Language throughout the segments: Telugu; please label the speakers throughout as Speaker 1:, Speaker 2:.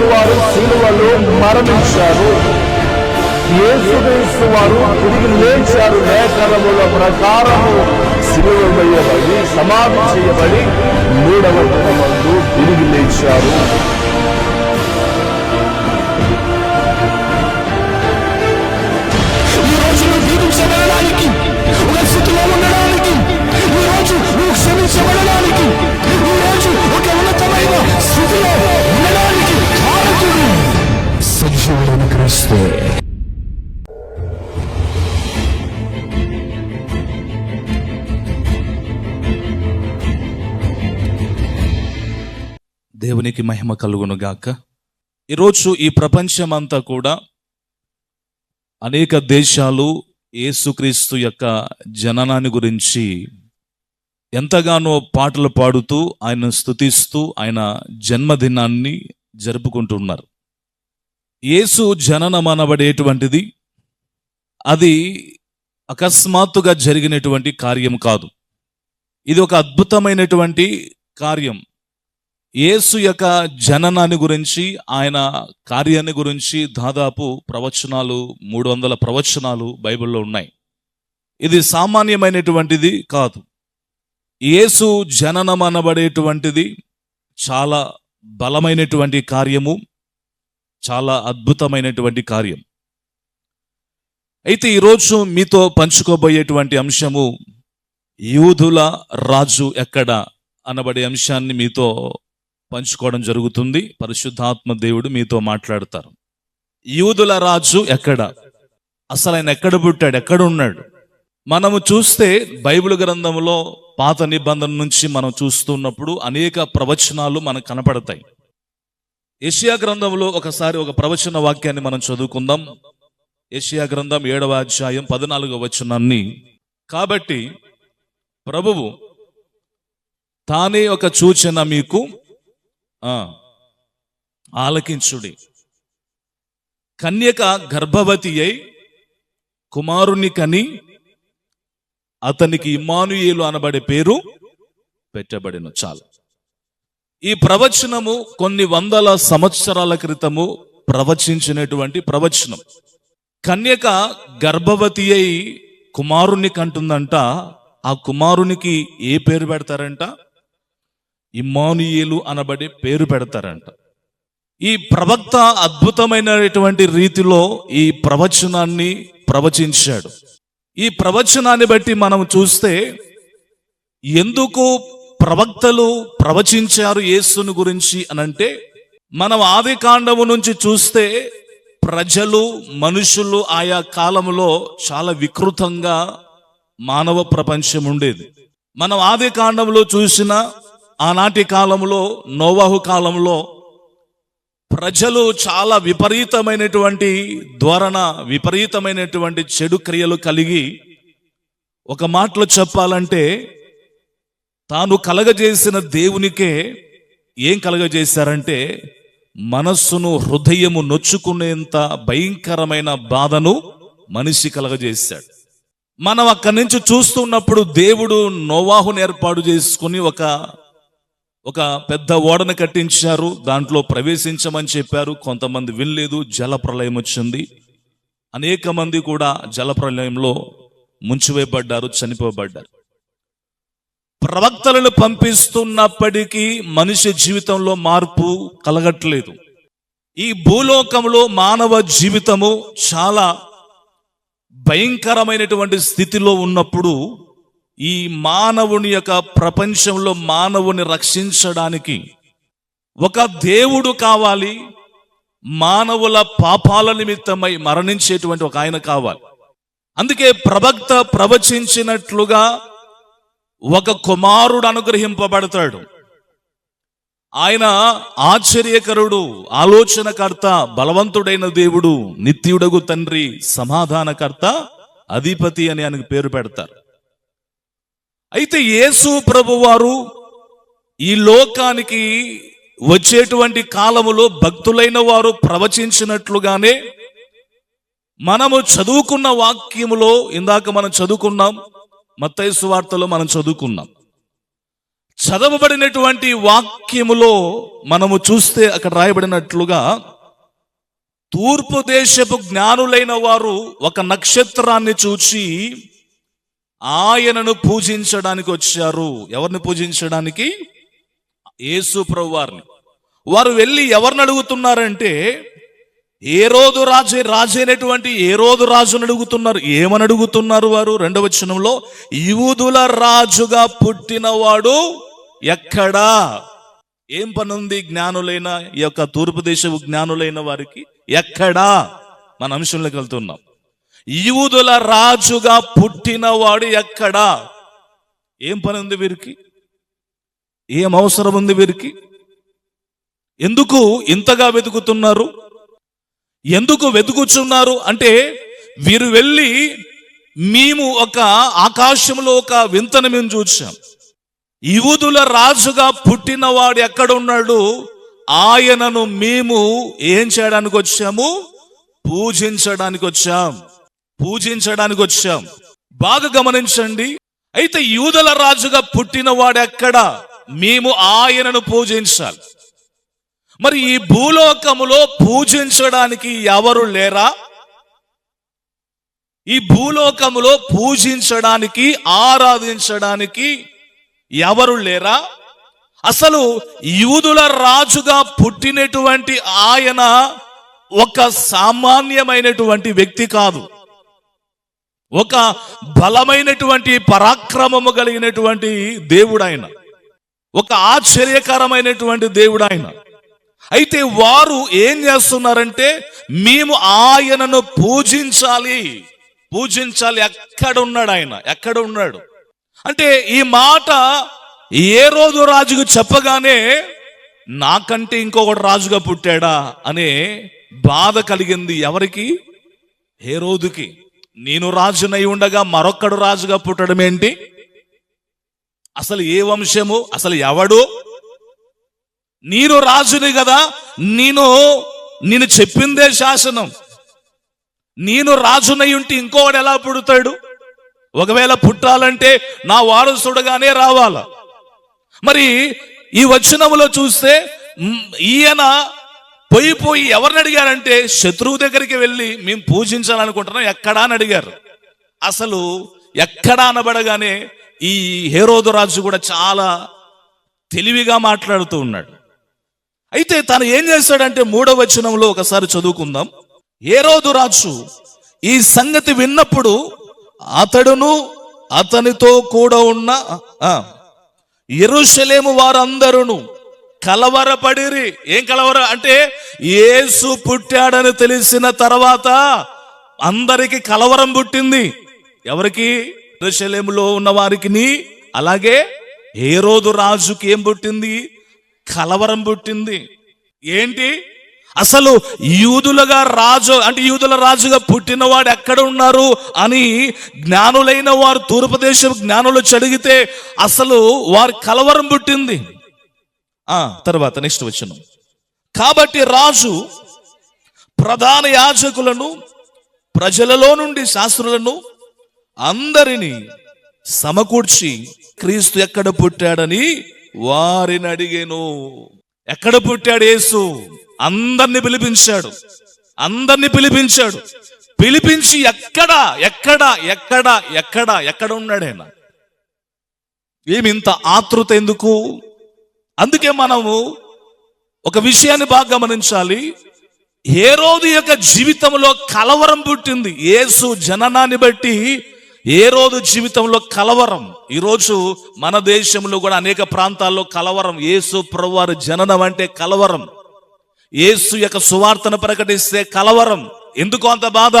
Speaker 1: యేసుక్రీస్తు వారు సిలువలో మరణించారు. యేసుక్రీస్తు వారు తిరిగి లేచారు. లేఖనముల ప్రకారము సిలువ వేయబడి సమాధి చేయబడి మూడవ దినమందు తిరిగి లేచారు.
Speaker 2: ఈ రోజు ఒక క్షమించబడడానికి ఈ రోజు ఒక ఉన్నతమైన స్థితిలో సజీవుడైన క్రీస్తే.
Speaker 3: దేవునికి మహిమ కలుగును గాక. ఈరోజు ఈ ప్రపంచమంతా కూడా అనేక దేశాలు యేసుక్రీస్తు యొక్క జననాన్ని గురించి ఎంతగానో పాటలు పాడుతూ ఆయన స్తుతిస్తూ ఆయన జన్మదినాన్ని జరుపుకుంటున్నారు. యేసు జననమనబడేటువంటిది అది అకస్మాత్తుగా జరిగినటువంటి కార్యం కాదు. ఇది ఒక అద్భుతమైనటువంటి కార్యం. యేసు యొక్క జననాన్ని గురించి ఆయన కార్యాన్ని గురించి దాదాపు ప్రవచనాలు మూడు వందల ప్రవచనాలు బైబిల్లో ఉన్నాయి. ఇది సామాన్యమైనటువంటిది కాదు. యేసు జననం అనబడేటువంటిది చాలా బలమైనటువంటి కార్యము. చాలా అద్భుతమైనటువంటి కార్యం. అయితే ఈరోజు మీతో పంచుకోబోయేటువంటి అంశము యూదుల రాజు ఎక్కడ అనబడే అంశాన్ని మీతో పంచుకోవడం జరుగుతుంది. పరిశుద్ధాత్మ దేవుడు మీతో మాట్లాడతారు. యూదుల రాజు ఎక్కడ? అసలు ఆయన ఎక్కడ పుట్టాడు? ఎక్కడ ఉన్నాడు? మనము చూస్తే బైబిల్ గ్రంథంలో పాత నిబంధన నుంచి మనం చూస్తున్నప్పుడు అనేక ప్రవచనాలు మనకు కనపడతాయి. ఏషియా గ్రంథంలో ఒకసారి ఒక ప్రవచన వాక్యాన్ని మనం చదువుకుందాం. ఏషియా గ్రంథం ఏడవ అధ్యాయం పద్నాలుగవ వచనాన్ని. కాబట్టి ప్రభువు తానే ఒక సూచన మీకు ఆలకించుడి. కన్యక గర్భవతి అయి కుమారుని కని అతనికి ఇమానుయేలు అనబడే పేరు పెట్టబడిన చాలు. ఈ ప్రవచనము కొన్ని వందల సంవత్సరాల క్రితము ప్రవచించినటువంటి ప్రవచనం. కన్యక గర్భవతి అయి కుమారుని కంటుందంట ఆ కుమారునికి ఏ పేరు పెడతారంట? ఇమ్మానుయేలు అనబడే పేరు పెడతారంట. ఈ ప్రవక్త అద్భుతమైనటువంటి రీతిలో ఈ ప్రవచనాన్ని ప్రవచించాడు. ఈ ప్రవచనాన్ని బట్టి మనం చూస్తే ఎందుకు ప్రవక్తలు ప్రవచించారు యేసును గురించి అనంటే మనం ఆది కాండము నుంచి చూస్తే ప్రజలు మనుషులు ఆయా కాలంలో చాలా వికృతంగా మానవ ప్రపంచం ఉండేది. మనం ఆది కాండంలో చూసిన ఆనాటి కాలంలో నోవాహు కాలంలో ప్రజలు చాలా విపరీతమైనటువంటి ధోరణ విపరీతమైనటువంటి చెడు క్రియలు కలిగి ఒక మాటలో చెప్పాలంటే తాను కలగజేసిన దేవునికే ఏం కలగజేశారంటే మనస్సును హృదయము నొచ్చుకునేంత భయంకరమైన బాధను మనిషి కలగజేశాడు. మనం అక్కడి నుంచి చూస్తున్నప్పుడు దేవుడు నోవాహును ఏర్పాటు చేసుకుని ఒక ఒక పెద్ద ఓడను కట్టించారు. దాంట్లో ప్రవేశించమని చెప్పారు. కొంతమంది వినలేదు. జల ప్రళయం వచ్చింది. అనేక మంది కూడా జల ప్రళయంలో ముంచివేయబడ్డారు చనిపోబడ్డారు. ప్రవక్తలను పంపిస్తున్నప్పటికీ మనిషి జీవితంలో మార్పు కలగట్లేదు. ఈ భూలోకంలో మానవ జీవితము చాలా భయంకరమైనటువంటి స్థితిలో ఉన్నప్పుడు ఈ మానవుని యొక్క ప్రపంచంలో మానవుని రక్షించడానికి ఒక దేవుడు కావాలి. మానవుల పాపాల నిమిత్తమై మరణించేటువంటి ఒక ఆయన కావాలి. అందుకే ప్రవక్త ప్రవచించినట్లుగా ఒక కుమారుడు అనుగ్రహింపబడతాడు. ఆయన ఆశ్చర్యకరుడు ఆలోచనకర్త బలవంతుడైన దేవుడు నిత్యుడగు తండ్రి సమాధానకర్త అధిపతి అని ఆయనకు పేరు పెడతారు. అయితే యేసు ప్రభువారు ఈ లోకానికి వచ్చేటువంటి కాలములో భక్తులైన వారు ప్రవచించినట్లుగానే మనము చదువుకున్న వాక్యములో ఇందాక మనం చదువుకున్నాం మత్తైసు వార్తలో మనం చదువుకున్నాం. చదవబడినటువంటి వాక్యములో మనము చూస్తే అక్కడ రాయబడినట్లుగా తూర్పు దేశపు జ్ఞానులైన వారు ఒక నక్షత్రాన్ని చూచి ఆయనను పూజించడానికి వచ్చారు. ఎవరిని పూజించడానికి? యేసు ప్రభు వారిని వారు వెళ్ళి ఎవరిని అడుగుతున్నారంటే ఏ రోజు రాజు రాజైనటువంటి ఏ రోజు రాజుని అడుగుతున్నారు? ఏమని అడుగుతున్నారు వారు? రెండవ వచనంలో యూదుల రాజుగా పుట్టినవాడు ఎక్కడా? ఏం పని ఉంది జ్ఞానులైన ఈ యొక్క తూర్పు దేశపు జ్ఞానులైన వారికి? ఎక్కడా? మన అంశంలోకి వెళ్తున్నాం. యూదుల రాజుగా పుట్టినవాడు ఎక్కడా? ఏం పని ఉంది వీరికి? ఏం అవసరం ఉంది వీరికి? ఎందుకు ఇంతగా వెతుకుతున్నారు? ఎందుకు వెతుకుచున్నారు అంటే వీరు వెళ్ళి మేము ఒక ఆకాశంలో ఒక వింతను మేము చూసాం యూదుల రాజుగా పుట్టినవాడు ఎక్కడ ఉన్నాడు ఆయనను మేము ఏం చేయడానికి వచ్చాము? పూజించడానికి వచ్చాం. పూజించడానికి వచ్చాం. బాగా గమనించండి. అయితే యూదుల రాజుగా పుట్టినవాడు ఎక్కడ? మేము ఆయనను పూజించాలి. మరి ఈ భూలోకములో పూజించడానికి ఎవరు లేరా? ఈ భూలోకములో పూజించడానికి ఆరాధించడానికి ఎవరు లేరా? అసలు యూదుల రాజుగా పుట్టినటువంటి ఆయన ఒక సామాన్యమైనటువంటి వ్యక్తి కాదు. ఒక బలమైనటువంటి పరాక్రమము కలిగినటువంటి దేవుడు ఆయన. ఒక ఆశ్చర్యకరమైనటువంటి దేవుడు ఆయన. అయితే వారు ఏం చేస్తున్నారంటే మేము ఆయనను పూజించాలి. పూజించాలి. ఎక్కడ ఉన్నాడు ఆయన? ఎక్కడ ఉన్నాడు అంటే ఈ మాట ఏ రోజు రాజుకు చెప్పగానే నాకంటే ఇంకొకటి రాజుగా పుట్టాడా అనే బాధ కలిగింది ఎవరికి? ఏ రోజుకి నేను రాజునై ఉండగా మరొక్కడు రాజుగా పుట్టడం ఏంటి అసలు ఏ వంశము? అసలు ఎవడు? నేను రాజుని కదా నేను నేను చెప్పిందే శాసనం. నేను రాజునై ఉంటే ఇంకోవాడు ఎలా పుడతాడు? ఒకవేళ పుట్టాలంటే నా వారసుడుగానే రావాల? మరి ఈ వచనములో చూస్తే ఈయన పోయి పోయి ఎవరిని అడిగారంటే శత్రువు దగ్గరికి వెళ్ళి మేము పూజించాలనుకుంటున్నాం ఎక్కడా అని అడిగారు. అసలు ఎక్కడా అనబడగానే ఈ హేరోదు రాజు కూడా చాలా తెలివిగా మాట్లాడుతూ ఉన్నాడు. అయితే తను ఏం చేశాడంటే మూడవ వచనంలో ఒకసారి చదువుకుందాం. ఏ రోజు రాజు ఈ సంగతి విన్నప్పుడు అతడును అతనితో కూడా ఉన్న ఎరుషలేము వారందరును కలవరపడిరి. ఏం కలవర? అంటే ఏసు పుట్టాడని తెలిసిన తర్వాత అందరికి కలవరం పుట్టింది. ఎవరికి? ఎరుషలేములో ఉన్న వారికి అలాగే ఏ రోజు రాజుకి ఏం పుట్టింది? కలవరం పుట్టింది. ఏంటి? అసలు యూదులుగా రాజు అంటే యూదుల రాజుగా పుట్టినవాడు ఎక్కడ ఉన్నారు అని జ్ఞానులైన వారు తూర్పు దేశం జ్ఞానులు చడిగితే అసలు వారి కలవరం పుట్టింది. ఆ తర్వాత నెక్స్ట్ వచ్చిన కాబట్టి రాజు ప్రధాన యాజకులను ప్రజలలో నుండి శాస్త్రులను అందరినీ సమకూర్చి క్రీస్తు ఎక్కడ పుట్టాడని వారిని అడిగేను ఎక్కడ పుట్టాడు యేసు? అందరిని పిలిపించాడు. అందరిని పిలిపించాడు. పిలిపించి ఎక్కడ ఎక్కడ ఎక్కడ ఎక్కడ ఎక్కడ ఉన్నాడు ఆయన? ఏమి ఇంత ఆతృత ఎందుకు? అందుకే మనము ఒక విషయాన్ని బాగా గమనించాలి. ఏ రోజు యొక్క జీవితంలో కలవరం పుట్టింది. ఏసు జననాన్ని బట్టి ఏ రోజు జీవితంలో కలవరం? ఈరోజు మన దేశంలో కూడా అనేక ప్రాంతాల్లో కలవరం. యేసు ప్రభువారి జననం అంటే కలవరం. యేసు యొక్క సువార్తను ప్రకటిస్తే కలవరం. ఎందుకు అంత బాధ?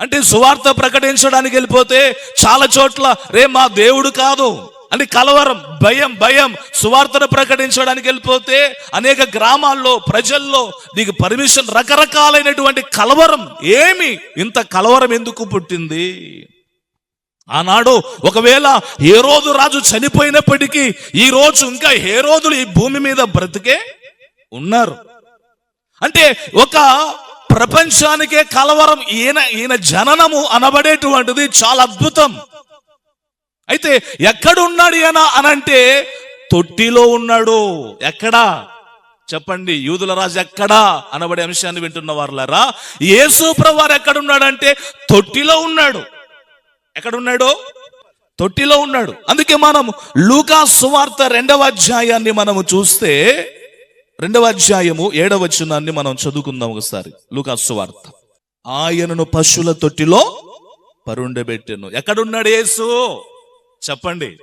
Speaker 3: అంటే సువార్త ప్రకటించడానికి వెళ్ళిపోతే చాలా చోట్ల రే మా దేవుడు కాదు. అని కలవరం భయం భయం సువార్తను ప్రకటించడానికి వెళ్ళిపోతే అనేక గ్రామాల్లో ప్రజల్లో నీకు పర్మిషన్ రకరకాలైనటువంటి కలవరం ఏమి ఇంత కలవరం ఎందుకు పుట్టింది? ఆనాడు ఒకవేళ ఏ రోజు రాజు చనిపోయినప్పటికీ ఈ రోజు ఇంకా ఏ రోజులు ఈ భూమి మీద బ్రతికే ఉన్నారు. అంటే ఒక ప్రపంచానికే కలవరం ఈయన ఈయన జననము అనబడేటువంటిది చాలా అద్భుతం. అయితే ఎక్కడున్నాడు ఈయన అనంటే తొట్టిలో ఉన్నాడు. ఎక్కడా? చెప్పండి యూదుల రాజు ఎక్కడా? అనబడే అంశాన్ని వింటున్న వారులరా యేసు ప్రభువారు ఎక్కడున్నాడంటే తొట్టిలో ఉన్నాడు. ఎక్కడున్నాడు? తొట్టిలో ఉన్నాడు. అందుకే మనం లూకా సువార్త రెండవ అధ్యాయాన్ని మనము చూస్తే రెండవ అధ్యాయము ఏడవ వచనాన్ని మనం చదువుకుందాం ఒకసారి. లూకా సువార్త. ఆయనను పశువుల తొట్టిలో పరుండబెట్టెను. ఎక్కడున్నాడు యేసు? చెప్పండి.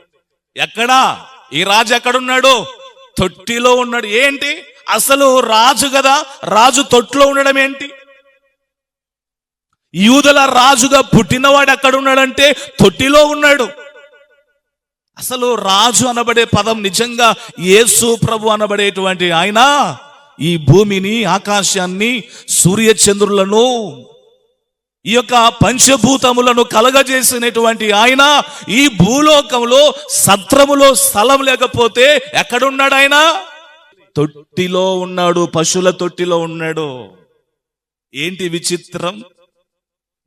Speaker 3: ఎక్కడా? ఈ రాజు ఎక్కడున్నాడు? తొట్టిలో ఉన్నాడు. ఏంటి? అసలు రాజు కదా? రాజు తొట్టిలో ఉండడం ఏంటి? యూదుల రాజుగా పుట్టినవాడు ఎక్కడున్నాడంటే తొట్టిలో ఉన్నాడు. అసలు రాజు అనబడే పదం నిజంగా యేసు ప్రభు అనబడేటువంటి ఆయన ఈ భూమిని ఆకాశాన్ని సూర్య చంద్రులను ఈ యొక్క పంచభూతములను కలగజేసినటువంటి ఆయన ఈ భూలోకంలో సత్రములో స్థలం లేకపోతే ఎక్కడున్నాడు ఆయన? తొట్టిలో ఉన్నాడు పశువుల తొట్టిలో ఉన్నాడు. ఏంటి విచిత్రం?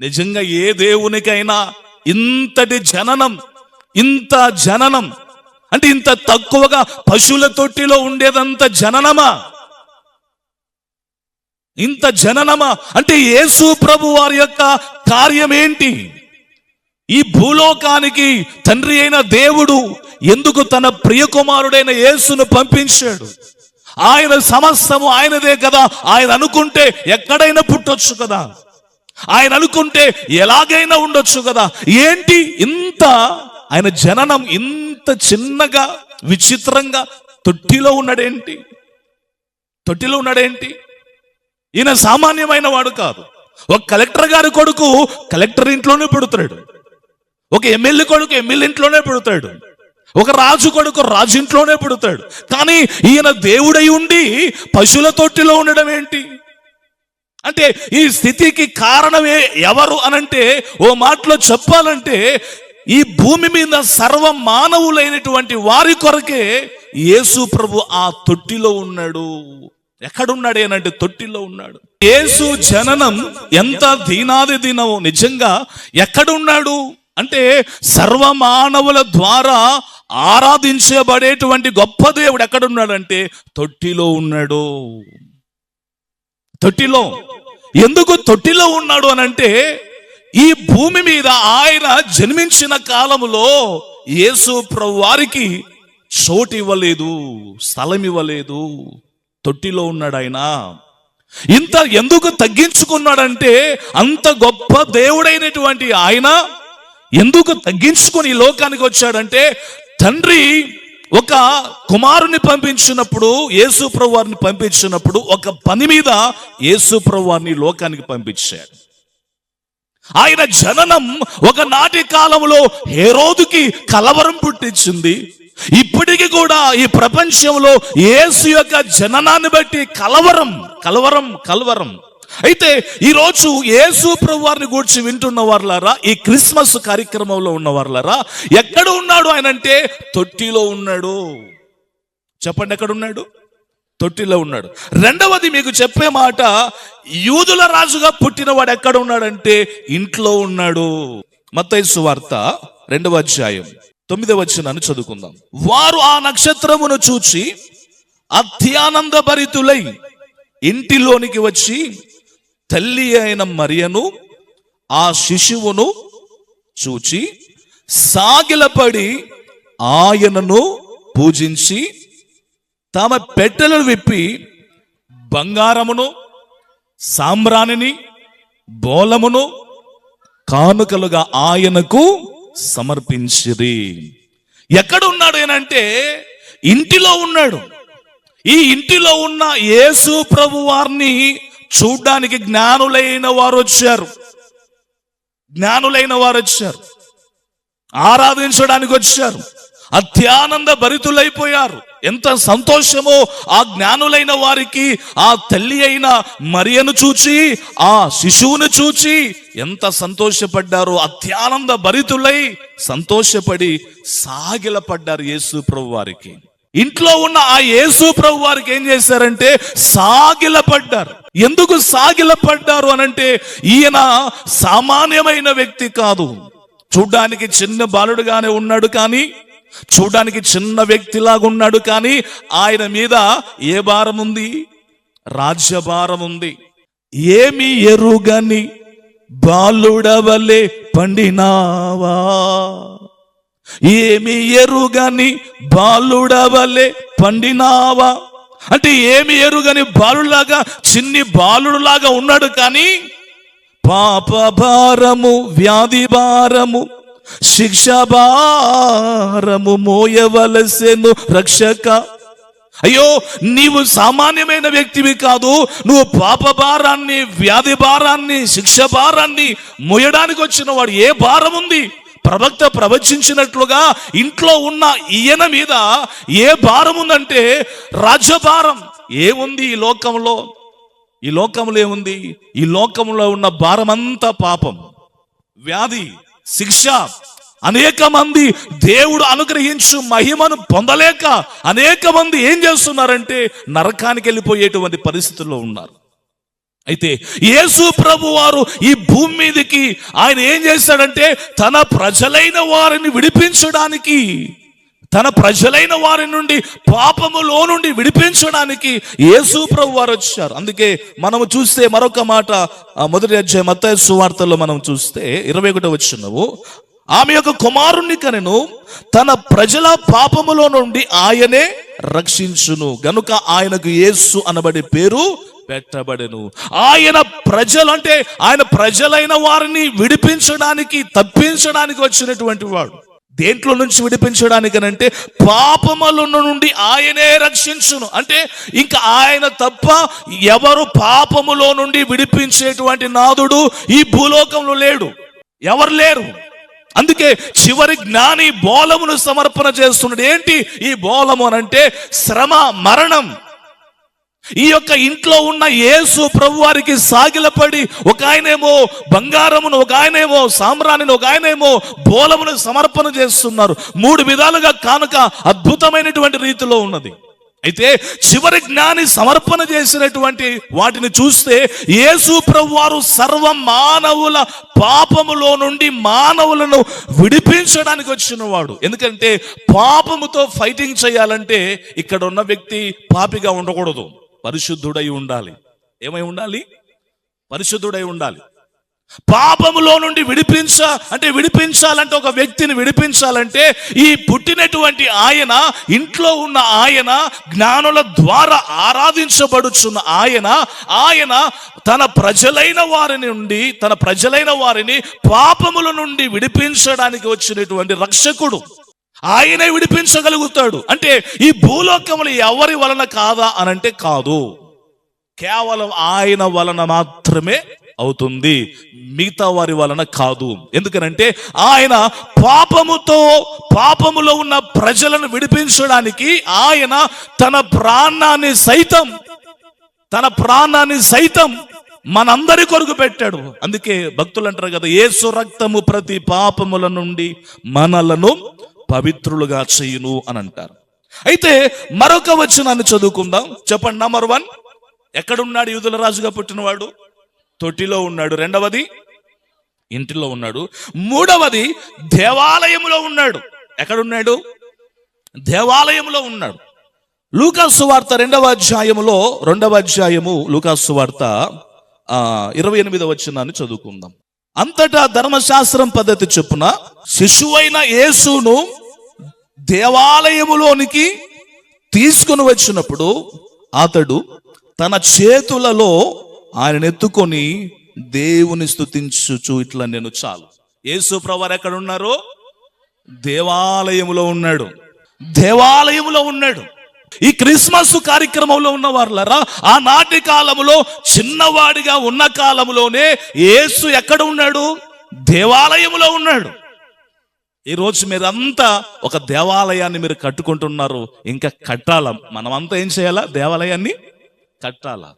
Speaker 3: నిజంగా ఏ దేవునికైనా ఇంతటి జననం ఇంత జననం అంటే ఇంత తక్కువగా పశువుల తొట్టిలో ఉండేదంత జననమా? ఇంత జననమా? అంటే యేసు ప్రభు వారి యొక్క కార్యం ఏంటి ఈ భూలోకానికి తండ్రి అయిన దేవుడు ఎందుకు తన ప్రియకుమారుడైన యేసును పంపించాడు? ఆయన సమస్తము ఆయనదే కదా. ఆయన అనుకుంటే ఎక్కడైనా పుట్టొచ్చు కదా. ఆయన అనుకుంటే ఎలాగైనా ఉండొచ్చు కదా. ఏంటి? ఇంత ఆయన జననం ఇంత చిన్నగా విచిత్రంగా తొట్టిలో ఉన్నాడేంటి? తొట్టిలో ఉన్నాడేంటి? ఈయన సామాన్యమైన వాడు కాదు. ఒక కలెక్టర్ గారి కొడుకు కలెక్టర్ ఇంట్లోనే పుడతాడు ఒక ఎమ్మెల్యే కొడుకు ఎమ్మెల్యే ఇంట్లోనే పుడతాడు ఒక రాజు కొడుకు రాజు ఇంట్లోనే పుడతాడు కానీ ఈయన దేవుడై ఉండి పశువుల తొట్టిలో ఉండడం ఏంటి? అంటే ఈ స్థితికి కారణమే ఎవరు అనంటే ఓ మాటలో చెప్పాలంటే ఈ భూమి మీద సర్వ మానవులైనటువంటి వారి కొరకే యేసు ప్రభు ఆ తొట్టిలో ఉన్నాడు. ఎక్కడున్నాడు అంటే తొట్టిలో ఉన్నాడు. యేసు జననం ఎంత దీనాది దినమో నిజంగా ఎక్కడున్నాడు? అంటే సర్వమానవుల ద్వారా ఆరాధించబడేటువంటి గొప్ప దేవుడు ఎక్కడున్నాడంటే తొట్టిలో ఉన్నాడు. తొట్టిలో. ఎందుకు తొట్టిలో ఉన్నాడు అనంటే ఈ భూమి మీద ఆయన జన్మించిన కాలములో యేసు ప్రభు వారికి చోటు ఇవ్వలేదు స్థలం ఇవ్వలేదు తొట్టిలో ఉన్నాడు ఆయన ఇంత ఎందుకు తగ్గించుకున్నాడంటే అంత గొప్ప దేవుడైనటువంటి ఆయన ఎందుకు తగ్గించుకొని ఈ లోకానికి వచ్చాడంటే తండ్రి ఒక కుమారుని పంపించినప్పుడు యేసు వారిని పంపించినప్పుడు ఒక పని మీద యేసు వారిని లోకానికి పంపించాడు. ఆయన జననం ఒకనాటి కాలంలో హేరోదుకి కలవరం పుట్టించింది. ఇప్పటికి కూడా ఈ ప్రపంచంలో యేసు యొక్క జననాన్ని బట్టి కలవరం కలవరం కలవరం. అయితే ఈరోజు ఏసు యేసు ప్రభు వారిని గూర్చి వింటున్న వారులారా ఈ క్రిస్మస్ కార్యక్రమంలో ఉన్న వారులారా ఎక్కడ ఉన్నాడు ఆయన అంటే తొట్టిలో ఉన్నాడు. చెప్పండి ఎక్కడ ఉన్నాడు? తొట్టిలో ఉన్నాడు. రెండవది మీకు చెప్పే మాట యూదుల రాజుగా పుట్టినవాడు ఎక్కడ ఉన్నాడంటే ఇంట్లో ఉన్నాడు. మత్తైసు వార్త రెండవ అధ్యాయం. తొమ్మిదవ వచనాన్ని చదువుకుందాం. వారు ఆ నక్షత్రమును చూచి అత్యానంద భరితులై ఇంటిలోనికి వచ్చి తల్లి అయిన మరియను ఆ శిశువును చూచి సాగిలపడి ఆయనను పూజించి తమ పెట్టెలను విప్పి బంగారమును సాంబ్రాణిని బోలమును కానుకలుగా ఆయనకు సమర్పించిరి. ఎక్కడ ఉన్నాడు ఏనంటే ఇంటిలో ఉన్నాడు. ఈ ఇంటిలో ఉన్న యేసు ప్రభు వారిని చూడ్డానికి జ్ఞానులైన వారు వచ్చారు. జ్ఞానులైన వారు వచ్చారు. ఆరాధించడానికి వచ్చారు. అత్యానంద భరితులైపోయారు. ఎంత సంతోషమో ఆ జ్ఞానులైన వారికి ఆ తల్లి అయిన మరియను చూచి ఆ శిశువును చూచి ఎంత సంతోషపడ్డారో అత్యానంద భరితులై సంతోషపడి సాగిలపడ్డారు యేసు ప్రభు వారికి. ఇంట్లో ఉన్న ఆ యేసు ప్రభు వారికి ఏం చేశారంటే సాగిలపడ్డారు. ఎందుకు సాగిలపడ్డారు అనంటే ఈయన సామాన్యమైన వ్యక్తి కాదు. చూడ్డానికి చిన్న బాలుడుగానే ఉన్నాడు కానీ చూడడానికి చిన్న వ్యక్తిలాగా ఉన్నాడు కానీ ఆయన మీద ఏ భారం ఉంది? రాజ్యభారం ఉంది. ఏమి ఎరుగని బాలుడవలే పండినావా? ఏమి ఎరుగని బాలుడవలే పండినావా? అంటే ఏమి ఎరుగని బాలులాగా చిన్ని బాలుడులాగా ఉన్నాడు కానీ పాప భారము వ్యాధి భారము శిక్షభారము మోయవలసెను రక్షక. అయ్యో నీవు సామాన్యమైన వ్యక్తివి కాదు. నువ్వు పాప భారాన్ని వ్యాధి భారాన్ని శిక్ష భారాన్ని మోయడానికి వచ్చిన వాడు ఏ భారం ఉంది? ప్రవక్త ప్రవచించినట్లుగా ఇంట్లో ఉన్న ఈయన మీద ఏ భారం ఉందంటే రాజ్యభారం. ఏముంది ఈ లోకంలో? ఈ లోకంలో ఏముంది? ఈ లోకంలో ఉన్న భారమంతా పాపం. వ్యాధి. శిక్ష. అనేక మంది దేవుడు అనుగ్రహించు మహిమను పొందలేక అనేక మంది ఏం చేస్తున్నారంటే నరకానికి వెళ్ళిపోయేటువంటి పరిస్థితుల్లో ఉన్నారు. అయితే యేసు ప్రభు వారు ఈ భూమి మీదకి ఆయన ఏం చేశాడంటే తన ప్రజలైన వారిని విడిపించడానికి తన ప్రజలైన వారి నుండి పాపములో నుండి విడిపించడానికి యేసు ప్రభు వారు వచ్చారు. అందుకే మనము చూస్తే మరొక మాట మొదటి అధ్యాయ మత్తయి సువార్తల్లో మనం చూస్తే ఇరవై ఒకటో వచ్చినవు ఆమె యొక్క కుమారుణ్ణి కనెను తన ప్రజల పాపములో నుండి ఆయనే రక్షించును. గనుక ఆయనకు యేసు అనబడే పేరు పెట్టబడెను. ఆయన ప్రజలు అంటే ఆయన ప్రజలైన వారిని విడిపించడానికి తప్పించడానికి వచ్చినటువంటి వాడు. దేంట్లో నుంచి విడిపించడానికనంటే పాపముల నుండి ఆయనే రక్షించును. అంటే ఇంకా ఆయన తప్ప ఎవరు పాపములో నుండి విడిపించేటువంటి నాదుడు ఈ భూలోకంలో లేడు. ఎవరు లేరు. అందుకే చివరి జ్ఞాని బోలమును సమర్పణ చేస్తున్నాడు. ఏంటి ఈ బోలము అనంటే శ్రమ మరణం. ఈ యొక్క ఇంట్లో ఉన్న యేసు ప్రభు వారికి సాగిలపడి ఒక ఆయనేమో బంగారమును ఒక ఆయనేమో సామ్రాణిని ఒక ఆయనేమో బోలమును సమర్పణ చేస్తున్నారు. మూడు విధాలుగా కానుక అద్భుతమైనటువంటి రీతిలో ఉన్నది. అయితే చివరి జ్ఞాని సమర్పణ చేసినటువంటి వాటిని చూస్తే యేసు ప్రభువారు సర్వ మానవుల పాపములో నుండి మానవులను విడిపించడానికి వచ్చినవాడు. ఎందుకంటే పాపముతో ఫైటింగ్ చేయాలంటే ఇక్కడ ఉన్న వ్యక్తి పాపిగా ఉండకూడదు. పరిశుద్ధుడై ఉండాలి. ఏమై ఉండాలి? పరిశుద్ధుడై ఉండాలి. పాపములో నుండి విడిపించ అంటే విడిపించాలంటే ఒక వ్యక్తిని విడిపించాలంటే ఈ పుట్టినటువంటి ఆయన ఇంట్లో ఉన్న ఆయన జ్ఞానుల ద్వారా ఆరాధించబడుచున్న ఆయన ఆయన తన ప్రజలైన వారి నుండి తన ప్రజలైన వారిని పాపముల నుండి విడిపించడానికి వచ్చినటువంటి రక్షకుడు. ఆయనే విడిపించగలుగుతాడు. అంటే ఈ భూలోకములు ఎవరి వలన కాదా అనంటే కాదు. కేవలం ఆయన వలన మాత్రమే అవుతుంది. మిగతా వారి వలన కాదు. ఎందుకనంటే ఆయన పాపముతో పాపములో ఉన్న ప్రజలను విడిపించడానికి ఆయన తన ప్రాణాన్ని సైతం తన ప్రాణాన్ని సైతం మనందరి కొరకు పెట్టాడు. అందుకే భక్తులు అంటారు కదా ఏసు రక్తము ప్రతి పాపముల నుండి మనలను పవిత్రులుగా చేయును అని అంటారు అయితే మరొక వచనాన్ని చదువుకుందాం. చెప్పండి నంబర్ వన్ ఎక్కడున్నాడు యూదుల రాజుగా పుట్టినవాడు? తొట్టిలో ఉన్నాడు. రెండవది ఇంటిలో ఉన్నాడు. మూడవది దేవాలయములో ఉన్నాడు. ఎక్కడున్నాడు? దేవాలయంలో ఉన్నాడు. లూకాసు వార్త రెండవ అధ్యాయములో రెండవ అధ్యాయము లూకాసు వార్త ఇరవై ఎనిమిదవ వచనాన్ని చదువుకుందాం. అంతటా ధర్మశాస్త్రం పద్ధతి చొప్పున శిశువైన యేసును దేవాలయములోనికి తీసుకుని వచ్చినప్పుడు అతడు తన చేతులలో ఆయన ఎత్తుకొని దేవుని స్థుతించుచు ఇట్లా నేను చాలు. యేసు ప్రవర్ ఎక్కడ ఉన్నారు దేవాలయములో ఉన్నాడు. దేవాలయములో ఉన్నాడు. ఈ క్రిస్మస్ కార్యక్రమంలో ఉన్న వారులరా ఆనాటి కాలంలో చిన్నవాడిగా ఉన్న కాలంలోనే యేసు ఎక్కడ ఉన్నాడు? దేవాలయంలో ఉన్నాడు. ఈరోజు మీరంతా ఒక దేవాలయాన్ని మీరు కట్టుకుంటున్నారు. ఇంకా కట్టాల. మనమంతా ఏం చేయాలా? దేవాలయాన్ని కట్టాలా?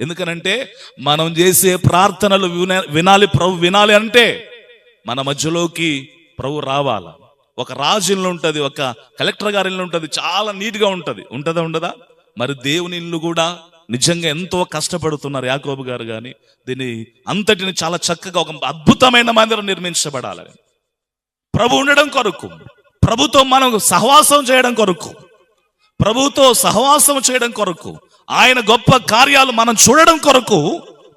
Speaker 3: ఎందుకనంటే మనం చేసే ప్రార్థనలు విన- వినాలి ప్రభు వినాలి అంటే మన మధ్యలోకి ప్రభు రావాలా? ఒక రాజు ఇల్లు ఉంటుంది ఒక కలెక్టర్ గారి ఇల్లు ఉంటుంది చాలా నీట్గా ఉంటుంది. ఉంటుందా ఉండదా? మరి దేవుని ఇల్లు కూడా నిజంగా ఎంతో కష్టపడుతున్నారు యాకోబు గారు కానీ దీన్ని అంతటిని చాలా చక్కగా ఒక అద్భుతమైన మందిరం నిర్మించబడాలని ప్రభు ఉండడం కొరకు ప్రభుతో మనం సహవాసం చేయడం కొరకు ప్రభుతో సహవాసం చేయడం కొరకు ఆయన గొప్ప కార్యాలు మనం చూడడం కొరకు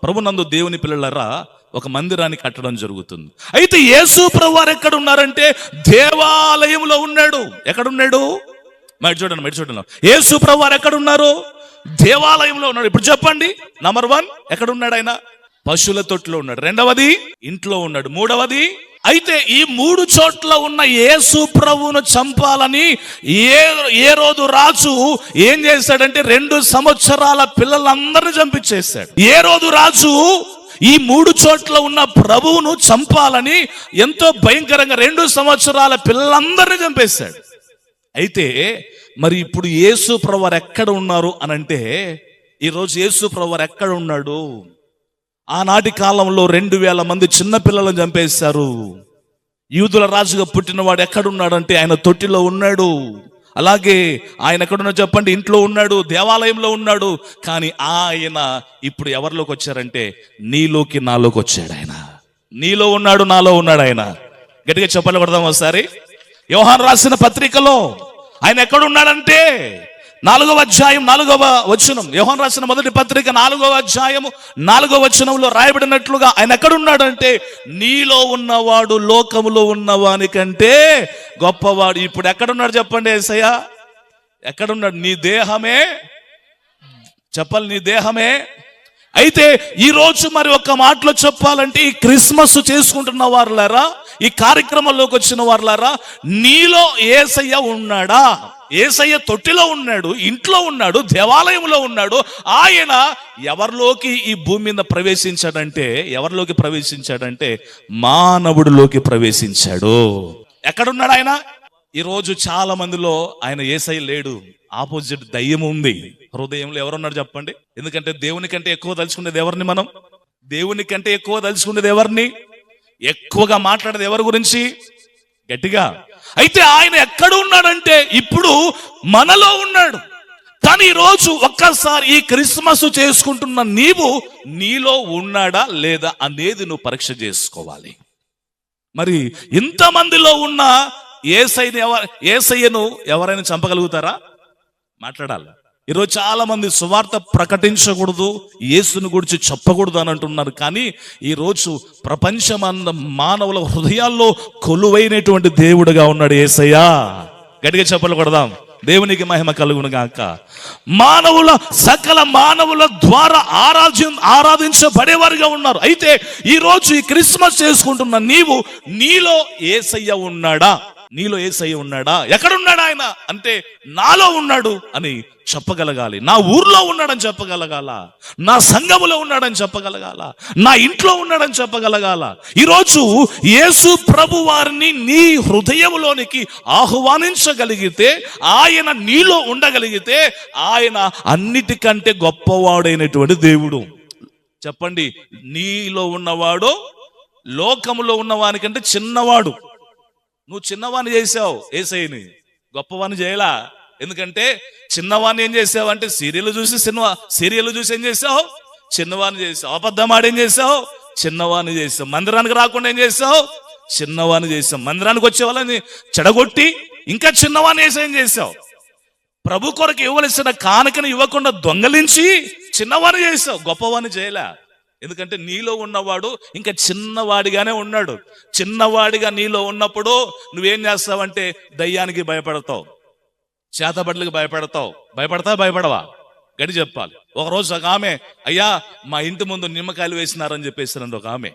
Speaker 3: ప్రభు నందు దేవుని పిల్లలరా ఒక మందిరాన్ని కట్టడం జరుగుతుంది. అయితే యేసు ప్రభు వారు ఎక్కడ ఉన్నారంటే దేవాలయంలో ఉన్నాడు. ఎక్కడున్నాడు? మరి చూడండి మరి చూడండి. యేసు ప్రభు వారు ఎక్కడ ఉన్నారు దేవాలయంలో ఉన్నాడు. ఇప్పుడు చెప్పండి. నంబర్ వన్ ఎక్కడ ఉన్నాడు ఆయన? పశువుల తొట్టులో ఉన్నాడు. రెండవది ఇంట్లో ఉన్నాడు. మూడవది అయితే ఈ మూడు చోట్ల ఉన్న యేసు ప్రభువును చంపాలని ఏ ఏ రోజు రాజు ఏం చేశాడంటే రెండు సంవత్సరాల పిల్లలందరిని చంపించేశాడు. ఏ రోజు రాజు ఈ మూడు చోట్ల ఉన్న ప్రభువును చంపాలని ఎంతో భయంకరంగా రెండు సంవత్సరాల పిల్లలందరిని చంపేశాడు. అయితే మరి ఇప్పుడు యేసు ప్రవర్ ఎక్కడ ఉన్నారు అని అంటే ఈరోజు యేసు ప్రవర్ ఎక్కడ ఉన్నాడు? ఆనాటి కాలంలో రెండు వేల మంది చిన్నపిల్లలను చంపేశారు. యూదుల రాజుగా పుట్టినవాడు ఎక్కడున్నాడంటే ఆయన తొట్టిలో ఉన్నాడు. అలాగే ఆయన ఎక్కడున్నా చెప్పండి ఇంట్లో ఉన్నాడు దేవాలయంలో ఉన్నాడు కానీ ఆయన ఇప్పుడు ఎవరిలోకి వచ్చారంటే నీలోకి నాలోకి వచ్చాడు ఆయన. నీలో ఉన్నాడు నాలో ఉన్నాడు ఆయన. గట్టిగా చెప్పాలి కొడదాం ఒకసారి. యోహాన్ రాసిన పత్రికలో ఆయన ఎక్కడున్నాడంటే నాలుగవ అధ్యాయం నాలుగవ వచనం. యోహన్ రాసిన మొదటి పత్రిక నాలుగవ అధ్యాయము నాలుగవ వచనంలో రాయబడినట్లుగా ఆయన ఎక్కడున్నాడంటే నీలో ఉన్నవాడు లోకములో ఉన్నవాని కంటే గొప్పవాడు. ఇప్పుడు ఎక్కడున్నాడు చెప్పండి ఏసయ్య? ఎక్కడున్నాడు? నీ దేహమే? చెప్పాలి నీ దేహమే? అయితే ఈరోజు మరి ఒక్క మాటలో చెప్పాలంటే ఈ క్రిస్మస్ చేసుకుంటున్న వారులారా ఈ కార్యక్రమంలోకి వచ్చిన వారులారా నీలో ఏసయ్య ఉన్నాడా? ఏసయ్య తొట్టిలో ఉన్నాడు ఇంట్లో ఉన్నాడు దేవాలయంలో ఉన్నాడు ఆయన ఎవరిలోకి ఈ భూమి మీద ప్రవేశించాడంటే ఎవరిలోకి ప్రవేశించాడంటే మానవుడిలోకి ప్రవేశించాడు. ఎక్కడున్నాడు ఆయన? ఈరోజు చాలా మందిలో ఆయన ఏసై లేడు. ఆపోజిట్ దయ్యం ఉంది. హృదయంలో ఎవరున్నారు చెప్పండి? ఎందుకంటే దేవుని కంటే ఎక్కువ తలుచుకునేది ఎవరిని మనం? దేవుని కంటే ఎక్కువ తలుచుకునేది ఎవరిని? ఎక్కువగా మాట్లాడేది ఎవరి గురించి? గట్టిగా. అయితే ఆయన ఎక్కడ ఉన్నాడంటే ఇప్పుడు మనలో ఉన్నాడు. కానీ ఈరోజు ఒక్కసారి ఈ క్రిస్మస్ చేసుకుంటున్న నీవు నీలో ఉన్నాడా లేదా అనేది నువ్వు పరీక్ష చేసుకోవాలి. మరి ఇంతమందిలో ఉన్న ఏసైని ఎవరు ఏసయ్యను ఎవరైనా చంపగలుగుతారా? మాట్లాడాలి. ఈరోజు చాలా మంది సువార్త ప్రకటించకూడదు యేసుని గురించి చెప్పకూడదు అని అంటున్నారు. కానీ ఈరోజు ప్రపంచమంద మానవుల హృదయాల్లో కొలువైనటువంటి దేవుడుగా ఉన్నాడు ఏసయ్యా. గట్టిగా చెప్పలు కొడదాం. దేవునికి మహిమ కలుగును గాక. మానవుల సకల మానవుల ద్వారా ఆరాధ్య ఆరాధించబడేవారుగా ఉన్నారు. అయితే ఈరోజు ఈ క్రిస్మస్ చేసుకుంటున్న నీవు నీలో ఏసయ్య ఉన్నాడా? నీలో ఏసయ్య ఉన్నాడా? ఎక్కడున్నాడు ఆయన? అంటే నాలో ఉన్నాడు అని చెప్పగలగాలి. నా ఊర్లో ఉన్నాడని చెప్పగలగాల. నా సంఘములో ఉన్నాడని చెప్పగలగాల. నా ఇంట్లో ఉన్నాడని చెప్పగలగాల. ఈరోజు యేసు ప్రభు వారిని నీ హృదయంలోనికి ఆహ్వానించగలిగితే ఆయన నీలో ఉండగలిగితే ఆయన అన్నిటికంటే గొప్పవాడైనటువంటి దేవుడు. చెప్పండి నీలో ఉన్నవాడు లోకములో ఉన్నవానికంటే చిన్నవాడు. నువ్వు చిన్నవాణ్ణి చేసావు ఏసైని. గొప్పవాణ్ణి చేయలా. ఎందుకంటే చిన్నవాణ్ణి ఏం చేసావు అంటే సీరియల్ చూసి సినిమా సీరియల్ చూసి ఏం చేసావు చిన్నవాణ్ణి చేసావు అబద్ధం ఏం చేసావు చిన్నవాణ్ణి చేసావు మందిరానికి రాకుండా ఏం చేసావు చిన్నవాణ్ణి చేసావు మందిరానికి వచ్చే వాళ్ళని చెడగొట్టి ఇంకా చిన్నవాణ్ణి వేసి ఏం చేసావు ప్రభు కొరకు ఇవ్వవలసిన కానుకను ఇవ్వకుండా దొంగలించి చిన్నవాణ్ణి చేసావు గొప్పవాణ్ణి చేయలే. ఎందుకంటే నీలో ఉన్నవాడు ఇంకా చిన్నవాడిగానే ఉన్నాడు. చిన్నవాడిగా నీలో ఉన్నప్పుడు నువ్వేం చేస్తావంటే దయ్యానికి భయపడతావు. చేతబడులకు భయపడతావు. భయపడతా భయపడవా? గడి చెప్పాలి. ఒకరోజు ఒక ఆమె అయ్యా మా ఇంటి ముందు నిమ్మకాయలు వేసినారని చెప్పేసినండి ఒక ఆమె.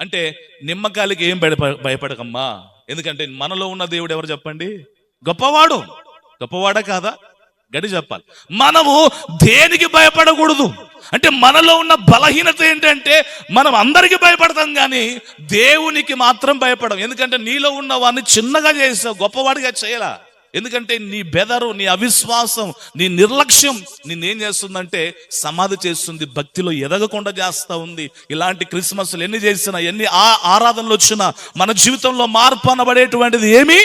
Speaker 3: అంటే నిమ్మకాయలకి ఏం భయప భయపడకమ్మా? ఎందుకంటే మనలో ఉన్న దేవుడు ఎవరు చెప్పండి? గొప్పవాడు. గొప్పవాడా కాదా? గడి చెప్పాలి. మనము దేనికి భయపడకూడదు? అంటే మనలో ఉన్న బలహీనత ఏంటంటే మనం అందరికీ భయపడతాం కానీ దేవునికి మాత్రం భయపడం ఎందుకంటే నీలో ఉన్న వాడిని చిన్నగా చేసావు గొప్పవాడిగా చేయలా. ఎందుకంటే నీ బెదరు నీ అవిశ్వాసం నీ నిర్లక్ష్యం నిన్నేం చేస్తుందంటే సమాధి చేస్తుంది భక్తిలో ఎదగకుండా చేస్తా ఉంది. ఇలాంటి క్రిస్మస్లు ఎన్ని చేసినా ఎన్ని ఆ ఆరాధనలు వచ్చినా మన జీవితంలో మార్పు అనబడేటువంటిది ఏమీ?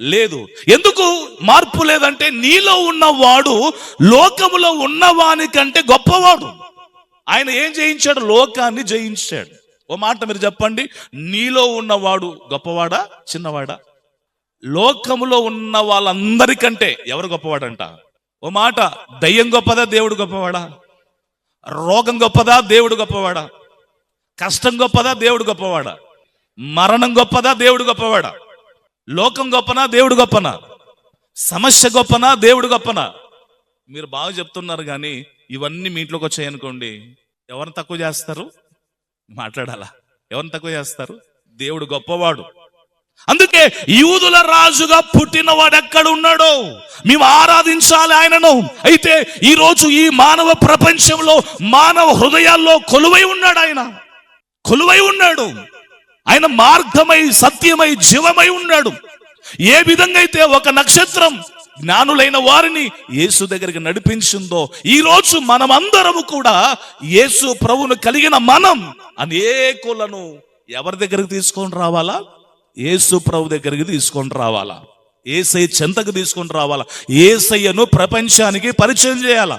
Speaker 3: లేదు. ఎందుకు? మార్పు లేదంటే నీలో ఉన్నవాడు లోకములో ఉన్నవాని కంటే గొప్పవాడు. ఆయన ఏం జయించాడు? లోకాన్ని జయించాడు. ఓ మాట మీరు చెప్పండి. నీలో ఉన్నవాడు గొప్పవాడా? చిన్నవాడా? లోకములో ఉన్న వాళ్ళందరికంటే ఎవరు గొప్పవాడంట? ఓ మాట. దయ్యం గొప్పదా? దేవుడు గొప్పవాడా? రోగం గొప్పదా? దేవుడు గొప్పవాడా? కష్టం గొప్పదా? దేవుడు గొప్పవాడా? మరణం గొప్పదా? దేవుడు గొప్పవాడా? లోకం గొప్పనా దేవుడు గొప్పనా? సమస్య గొప్పనా దేవుడు గొప్పనా? మీరు బాగా చెప్తున్నారు కానీ ఇవన్నీ మీ ఇంట్లోకి వచ్చాయనుకోండి ఎవరిని తక్కువ చేస్తారు? మాట్లాడాలా? ఎవరిని తక్కువ చేస్తారు? దేవుడు గొప్పవాడు. అందుకే యూదుల రాజుగా పుట్టినవాడు ఎక్కడ ఉన్నాడో మేము ఆరాధించాలి ఆయనను. అయితే ఈరోజు ఈ మానవ ప్రపంచంలో మానవ హృదయాల్లో కొలువై ఉన్నాడు ఆయన. కొలువై ఉన్నాడు. ఆయన మార్గమై సత్యమై జీవమై ఉన్నాడు. ఏ విధంగా అయితే ఒక నక్షత్రం జ్ఞానులైన వారిని యేసు దగ్గరికి నడిపించిందో ఈరోజు మనమందరము కూడా యేసు ప్రభువును కలిగిన మనం అనేకులను ఎవరి దగ్గరికి తీసుకొని రావాలా? యేసు ప్రభు దగ్గరికి తీసుకొని రావాలా? ఏసై చెంతకు తీసుకొని రావాలా? ఏసయ్యను ప్రపంచానికి పరిచయం చేయాలా?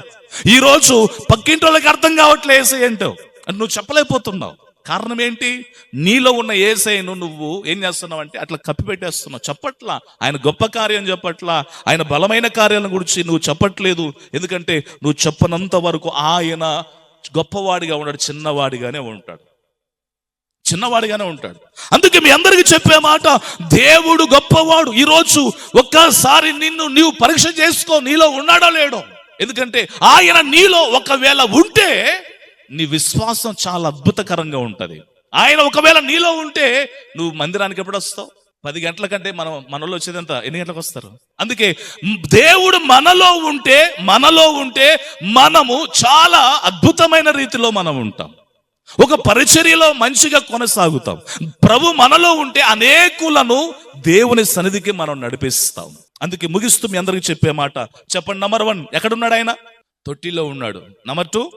Speaker 3: ఈరోజు పక్కింటి వాళ్ళకి అర్థం కావట్లే ఏసై ఏంటో అని నువ్వు చెప్పలేకపోతున్నావు. కారణం ఏంటి నీలో ఉన్న ఏసైను నువ్వు ఏం చేస్తున్నావు అంటే అట్లా కప్పి పెట్టేస్తున్నావు చెప్పట్లా. ఆయన గొప్ప కార్యం చెప్పట్లా. ఆయన బలమైన కార్యాలను గురించి నువ్వు చెప్పట్లేదు. ఎందుకంటే నువ్వు చెప్పనంత వరకు ఆయన గొప్పవాడిగా ఉన్నాడు చిన్నవాడిగానే ఉంటాడు. చిన్నవాడిగానే ఉంటాడు. అందుకే మీ అందరికీ చెప్పే మాట దేవుడు గొప్పవాడు. ఈరోజు ఒక్కసారి నిన్ను నీవు పరీక్ష చేసుకో నీలో ఉన్నాడో లేడో. ఎందుకంటే ఆయన నీలో ఒకవేళ ఉంటే నీ విశ్వాసం చాలా అద్భుతకరంగా ఉంటుంది. ఆయన ఒకవేళ నీలో ఉంటే నువ్వు మందిరానికి ఎప్పుడు వస్తావు? పది గంటల కంటే మనం మనలో వచ్చేదంత ఎన్ని గంటలకు వస్తారు? అందుకే దేవుడు మనలో ఉంటే మనలో ఉంటే మనము చాలా అద్భుతమైన రీతిలో మనం ఉంటాం. ఒక పరిచర్యలో మంచిగా కొనసాగుతాం. ప్రభు మనలో ఉంటే అనేకులను దేవుని సన్నిధికి మనం నడిపిస్తాం. అందుకే ముగిస్తూ మీ అందరికి చెప్పే మాట చెప్పండి. నంబర్ వన్ ఎక్కడున్నాడు ఆయన? తొట్టిలో ఉన్నాడు. నంబర్ టూ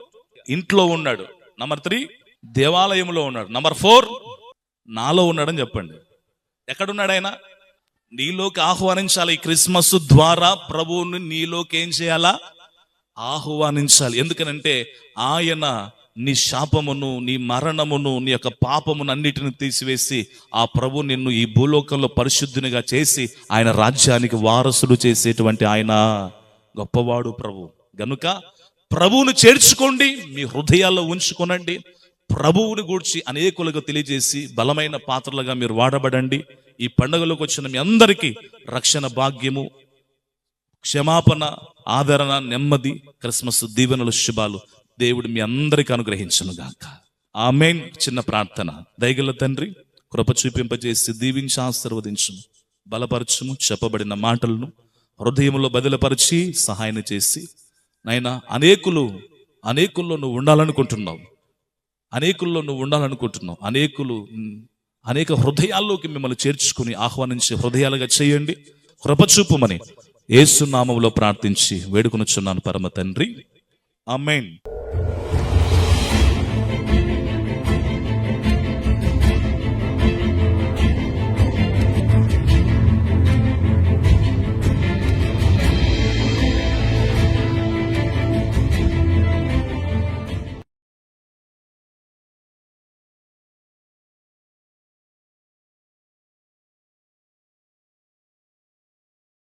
Speaker 3: ఇంట్లో ఉన్నాడు. నంబర్ త్రీ దేవాలయంలో ఉన్నాడు. నంబర్ ఫోర్ నాలో ఉన్నాడని చెప్పండి. ఎక్కడున్నాడు ఆయన? నీలోకి ఆహ్వానించాలి. ఈ క్రిస్మస్ ద్వారా ప్రభువుని నీలోకి ఏం చేయాలా? ఆహ్వానించాలి. ఎందుకనంటే ఆయన నీ శాపమును నీ మరణమును నీ యొక్క పాపమును అన్నిటిని తీసివేసి ఆ ప్రభు నిన్ను ఈ భూలోకంలో పరిశుద్ధునిగా చేసి ఆయన రాజ్యానికి వారసుడు చేసేటువంటి ఆయన. గొప్పవాడు ప్రభు. గనుక ప్రభువును చేర్చుకోండి మీ హృదయాల్లో ఉంచుకొనండి. ప్రభువుని గూర్చి అనేకులకు తెలియజేసి బలమైన పాత్రలుగా మీరు వాడబడండి. ఈ పండుగలోకి వచ్చిన మీ అందరికీ రక్షణ భాగ్యము క్షమాపణ ఆదరణ నెమ్మది క్రిస్మస్ దీవెనలు శుభాలు దేవుడు మీ అందరికీ అనుగ్రహించను గాక. ఆమెన్. చిన్న ప్రార్థన. దయగల తండ్రి కృప చూపింపజేసి దీవించి ఆశీర్వదించును. బలపరచుము చెప్పబడిన మాటలను హృదయంలో బదిలపరిచి సహాయం చేసి నైనా అనేకులు అనేకుల్లో నువ్వు ఉండాలనుకుంటున్నావు. అనేకుల్లో నువ్వు ఉండాలనుకుంటున్నావు. అనేకులు అనేక హృదయాల్లోకి మిమ్మల్ని చేర్చుకుని ఆహ్వానించే హృదయాలుగా చేయండి. కృపచూపుమని ఏసునామంలో ప్రార్థించి వేడుకొనుచున్నాను పరమ తండ్రి. ఆమెన్.